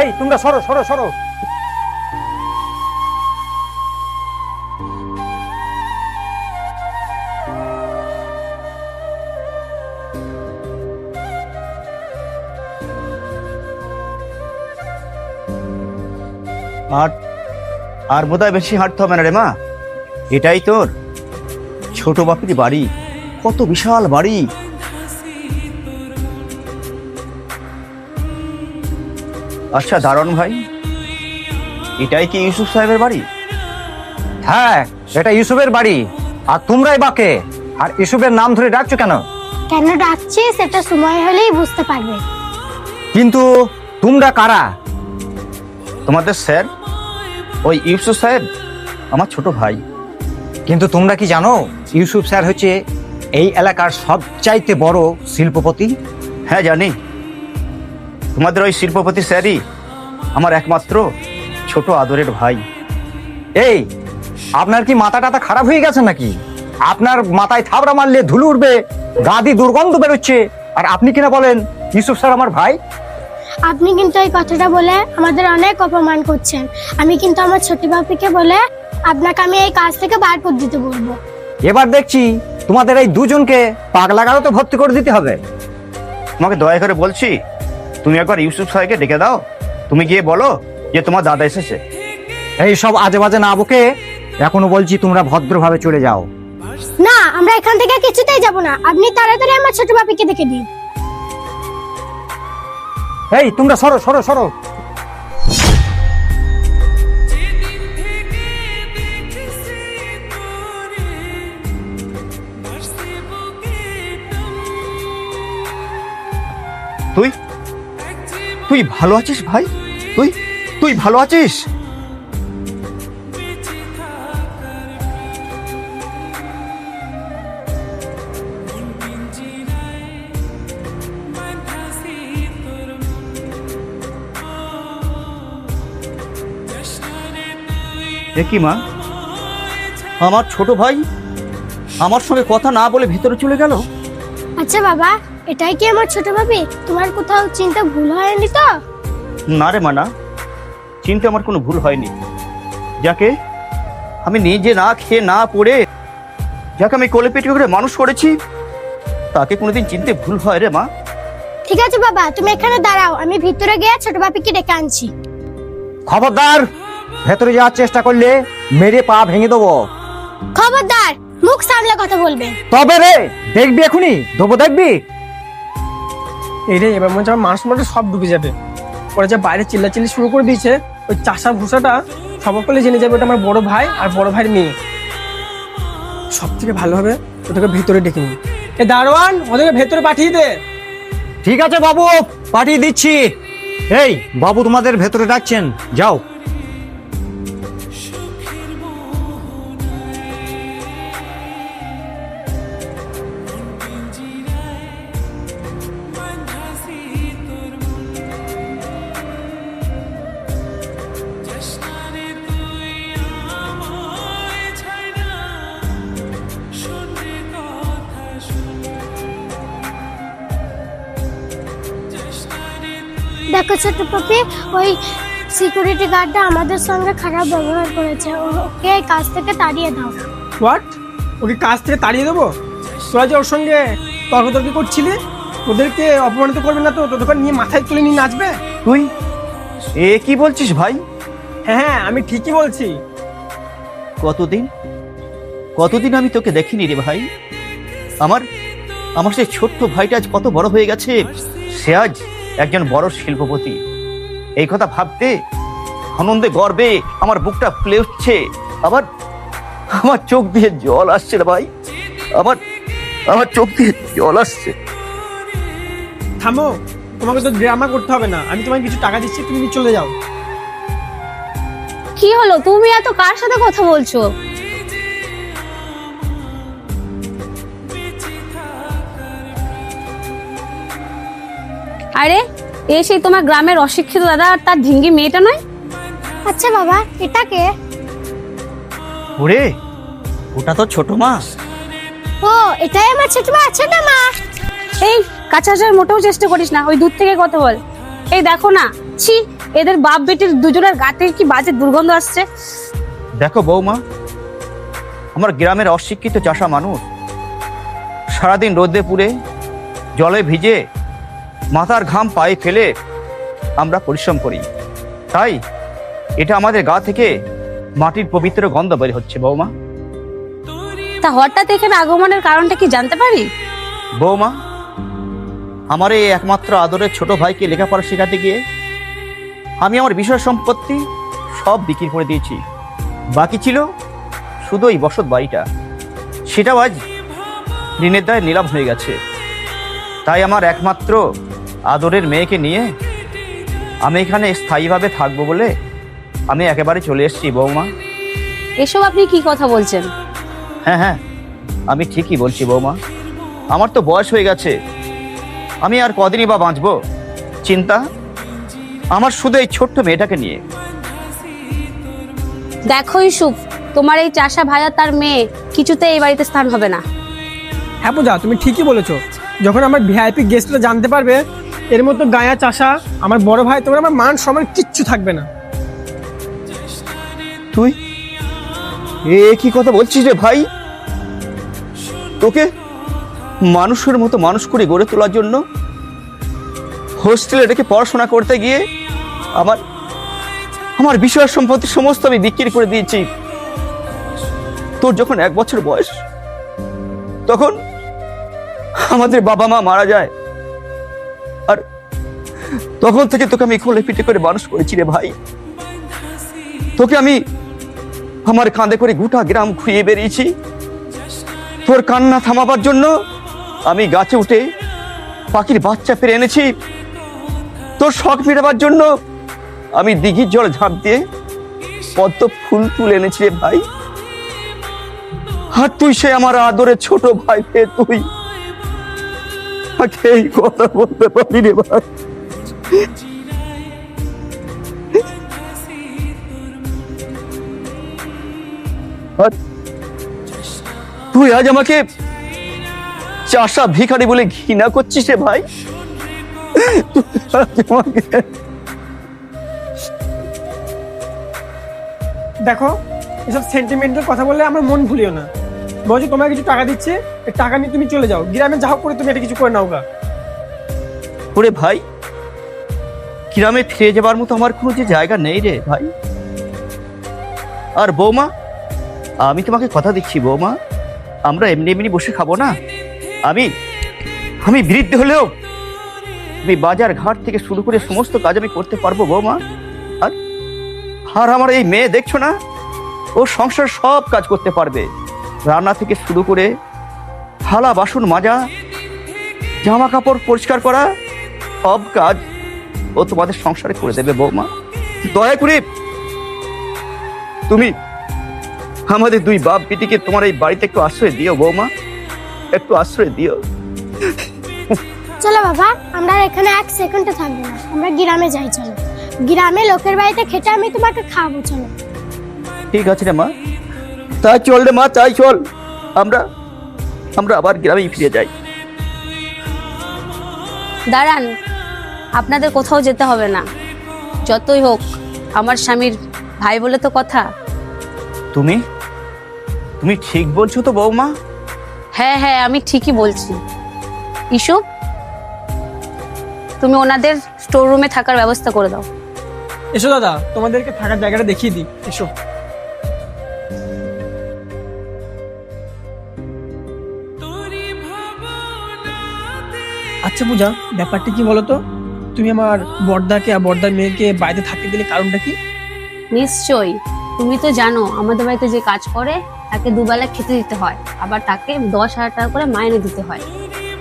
এই, তোমরা সরো সরো সরো। আর আর বোধহয় বেশি হাঁটতে হবে না রে মা। এটাই তোর। ছোট বাপির বাড়ি, কত বিশাল বাড়ি। আচ্ছা দারণ ভাই। এটাই কি ইউসুফ সাহেবের বাড়ি? হ্যাঁ এটা ইউসুফের বাড়ি। আর তোমরাই বাকে আর ইউসুফের নাম ধরে ডাকছো কেন? কেন ডাকছি সেটা সময় হলেই বুঝতে পারবে। কিন্তু তোমরা কারা? তোমাদের স্যার? ওই ইউসুফ সাহেব? আমার ছোট ভাই। কিন্তু তোমরা কি জানো ইউসুফ স্যার হচ্ছে এই এলাকার সবচাইতে বড় শিল্পপতি? হ্যাঁ জানি। তোমাদের ওই শিল্পপতি স্যারই আমার একমাত্র ছোট আদরের ভাই। এই আপনার কি মাথা টাথা খারাপ হয়ে গেছে নাকি? আপনার মাথায় থাবড়া মারলে ধুলো উঠবে গা দিয়ে দুর্গন্ধ বেরোচ্ছে আর আপনি কিনা বলেন ইউসুফ স্যার আমার ভাই? আপনি কিন্তু এই কথাটা বলে আমাদের অনেক অপমান করছেন। আমি কিন্তু আমার ছোট বাপিকে বলে আপনাকে আমি এই কাজ থেকে বার করে দিতে বলব। এবার দেখছি তোমাদের এই দুজনকে পাগলা তো ভর্তি করে দিতে হবে। তোমাকে দয়া করে বলছি তুমি একবার ইউসুফ সাহেবকে ডেকে দাও। তুমি গিয়ে বলো যে তোমার দাদা এসেছে। এই সব আজে বাজে না বকে এখনও বলছি তোমরা ভদ্রভাবে চলে যাও। না আমরা এখান থেকে কিছুতেই যাব না। আপনি তাড়াতাড়ি আমার ছোট বাপিকে দেখে দিন। এই তোমরা সরো সরো সরো। তুই? তুই ভালো আছিস ভাই? তুই তুই ভালো আছিস? কি মা? আমার ছোট ভাই আমার সঙ্গে কথা না বলে ভিতরে চলে গেল? আচ্ছা বাবা। এটাই কি আমার ছোট বাপি তোমার কোথাও চিন্তা ভুল হয়নি তো? না রে মানা চিন্তা আমার কোনো ভুল হয়নি। যাকে আমি নিজে না খেয়ে না পড়ে যাকে আমি কোলে পেটে করে মানুষ করেছি তাকে কোনোদিন চিনতে ভুল হয় রে মা। ঠিক আছে বাবা তুমি এখানে দাঁড়াও আমি ভিতরে গিয়ে ছোট বাপিকে ডেকে আনছি। খবরদার ভেতরে যাওয়ার চেষ্টা করলে মেরে পা ভেঙে দেবো। খবরদার মুখ সামলে কথা বলবেন তবে রে দেখবি এখনই দেবো দেখবি? রে এবার মনে হচ্ছে মানুষ মাঠে সব ডুবে যাবে। ওরা যে বাইরে চিল্লাচিল্লি শুরু করে দিয়েছে, ওই চাষা ভুষাটা সবার জেনে যাবে ওটা আমার বড় ভাই আর বড় ভাইয়ের মেয়ে। সব থেকে ভালো হবে ওদেরকে ভেতরে ডেকে নি এ দারোয়ান, ওদেরকে ভেতরে পাঠিয়ে দে। ঠিক আছে বাবু, পাঠিয়ে দিচ্ছি। এই, বাবু তোমাদের ভেতরে ডাকছেন, যাও। দেখো ছোট পাপি ওই সিকিউরিটি গার্ডটা আমাদের সঙ্গে খারাপ ব্যবহার করেছে। ও- ওকে এই কাজ থেকে তাড়িয়ে দাও। হোয়াট ওকে কাজ থেকে তাড়িয়ে দেবো? তোরা যে ওর সঙ্গে তর্কতর্কি করছিলি? ওদেরকে অপমানিত করবে না তো? তোদেরকে নিয়ে মাথায় তুলে নিয়ে নাচবে? তুই? এ কি বলছিস ভাই? হ্যাঁ হ্যাঁ আমি ঠিকই বলছি। কতদিন? কতদিন আমি তোকে দেখিনি রে ভাই? আমার আমার সেই ছোট্ট ভাইটা আজ কত বড় হয়ে গেছে? সে আজ একজন বড় শিল্পপতি। এই কথা ভাবতে আনন্দে গর্বে আমার বুকটা ফুলে উঠছে। আবার আমার চোখ দিয়ে জল আসছে রে ভাই। আমার আমার চোখ দিয়ে জল আসছে। থামো তোমাকে তো ড্রামা করতে হবে না। আমি তোমাকে কিছু টাকা দিচ্ছি তুমি চলে যাও। কি হলো? তুমি এত কার সাথে কথা বলছো? আরে এ সেই তোমার গ্রামের অশিক্ষিত দাদা আর তার ঢিঙ্গি মেয়েটা নয়? আচ্ছা বাবা এটা কে? ওরে ওটা তো ছোট মা। ও এটাই আমার ছোট মা আছে না মা? এই কাছাকাছি মোটেও চেষ্টা করিস না ওই দূর থেকে কথা বল। এই দেখো না ছি এদের বাপ বেটির দুজনের গা থেকে কি বাজে দুর্গন্ধ আসছে? দেখো বৌমা আমার গ্রামের অশিক্ষিত চাষা মানুষ সারাদিন রোদে পুড়ে জলে ভিজে মাথার ঘাম পায়ে ফেলে আমরা পরিশ্রম করি। তাই এটা আমাদের গা থেকে মাটির পবিত্র গন্ধ বের হচ্ছে বৌমা তা হঠাৎ এখানে আগমনের কারণটা কি জানতে পারি? বৌমা আমার এই একমাত্র আদরের ছোট ভাইকে লেখাপড়া শেখাতে গিয়ে আমি আমার বিষয় সম্পত্তি সব বিক্রি করে দিয়েছি। বাকি ছিল শুধু এই বসত বাড়িটা। সেটাও আজ ঋণের দায় নিলাম হয়ে গেছে। তাই আমার একমাত্র আদরের মেয়েকে নিয়ে আমি এখানে স্থায়ীভাবে থাকব বলে আমি একেবারে চলে এসেছি বৌমা। এসব আপনি কি কথা বলছেন? হ্যাঁ হ্যাঁ আমি ঠিকই বলছি বৌমা। আমার তো বয়স হয়ে গেছে। আমি আর কদিনই বা বাঁচবো? চিন্তা? আমার শুধু এই ছোট্ট মেয়েটাকে নিয়ে। দেখো ইসুফ তোমার এই চাষা ভাইয়া তার মেয়ে কিছুতে এই বাড়িতে স্থান হবে না। হ্যাঁ পূজা তুমি ঠিকই বলেছ। যখন আমার ভিআইপি গেস্টরা জানতে পারবে এর মতো গায়া চাষা, আমার বড় ভাই, তোমার আমার মান সম্মান কিচ্ছু থাকবে না। তুই? এ কি কথা বলছিস রে ভাই? তোকে মানুষের মতো মানুষ করে গড়ে তোলার জন্য হোস্টেলে রেখে পড়াশোনা করতে গিয়ে আমার আমার বিষয় সম্পত্তি সমস্ত আমি বিক্রি করে দিয়েছি। তোর যখন এক বছর বয়স, তখন আমাদের বাবা মা মারা যায়। আর তখন থেকে তোকে আমি খোলে পিঠে করে মানুষ করেছি রে ভাই। তোকে আমি আমার কাঁধে করে গোটা গ্রাম খুঁয়ে বেরিয়েছি। তোর কান্না থামাবার জন্য আমি গাছে উঠে পাখির বাচ্চা ফিরে এনেছি। তোর শখ মেটাবার জন্য আমি দিঘির জল ঝাঁপ দিয়ে পদ্ম ফুল তুলে এনেছি রে ভাই। আর তুই সে আমার আদরে ছোট ভাই তুই। আমাকে এই কথা বলতে পারি রে ভাই তুই আজ আমাকে চাষা ভিখারি বলে ঘৃণা করছিস রে ভাই? দেখো, এসব সেন্টিমেন্টের কথা বললে আমার মন ভুলিও না। বলছি তোমার কিছু টাকা দিচ্ছে টাকা নিয়ে তুমি চলে যাও। গ্রামে যা করে তুমি এটা কিছু করে নাও গা। ওরে ভাই, গ্রামে ফিরে যাবার মতো আমার কোনো যে জায়গা নেই রে ভাই। আর বৌমা, আমি তোমাকে কথা দিচ্ছি বৌমা, আমরা এমনি এমনি বসে খাব না? আমি আমি বৃদ্ধ হলেও আমি বাজার ঘাট থেকে শুরু করে সমস্ত কাজ আমি করতে পারব বৌমা। আর আর আমার এই মেয়ে দেখছ না? ও সংসার সব কাজ করতে পারবে। রান্না থেকে শুরু করে থালা বাসন মাজা জামা কাপড় পরিষ্কার করা সব কাজ ও তোমাদের সংসারে করে দেবে বৌমা। দয়া করে তুমি আমাদের দুই বাপ বিটিকে তোমার এই বাড়িতে একটু আশ্রয় দিও বৌমা। একটু আশ্রয় দিও। চলো বাবা আমরা এখানে এক সেকেন্ডে থাকব না। আমরা গ্রামে যাই চলো। গ্রামে লোকের বাড়িতে খেতে আমি তোমাকে খাওয়াবো চলো। ঠিক আছে রে মা। তাই চল রে মা তাই চল। আমরা আমরা আবার গ্রামেই ফিরে যাই। দাঁড়ান আপনাদের কোথাও যেতে হবে না। যতই হোক আমার স্বামীর ভাই বলে তো কথা। তুমি? তুমি ঠিক বলছো তো বৌমা? হ্যাঁ হ্যাঁ আমি ঠিকই বলছি। ইসু তুমি ওনাদের স্টোর রুমে থাকার ব্যবস্থা করে দাও। এসো দাদা তোমাদেরকে থাকার জায়গাটা দেখিয়ে দিই। এসো। আচ্ছা পূজা ব্যাপারটা কি বলো তো তুমি আমার বর্দাকে আর বর্দার মেয়েকে বাড়িতে থাকতে দিলে কারণটা কি? নিশ্চয়ই। তুমি তো জানো আমাদের বাড়িতে যে কাজ করে তাকে দুবেলা খেতে দিতে হয়। আবার তাকে দশ হাজার টাকা করে মাইনে দিতে হয়।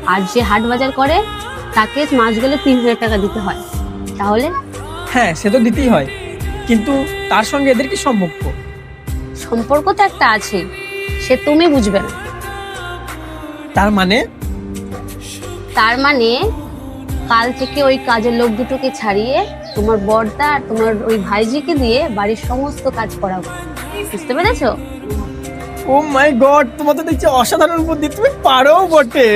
আর যে হাট বাজার করে তাকে মাস গেলে তিন হাজার টাকা দিতে হয়। তাহলে? হ্যাঁ সে তো দিতেই হয়। কিন্তু তার সঙ্গে এদের কি সম্পর্ক? সম্পর্ক তো একটা আছে। সে তুমি বুঝবে না। তার মানে? তার মানে কাল থেকে ওই কাজের লোক দুটোকে ছাড়িয়ে তোমার বর্দা আর তোমার ওই ভাইজিকে দিয়ে বাড়ির সমস্ত কাজ করাবো। বুঝতে পেরেছ? ও মাই গড তোমার তো দেখছি অসাধারণ বুদ্ধি তুমি পারো বটে।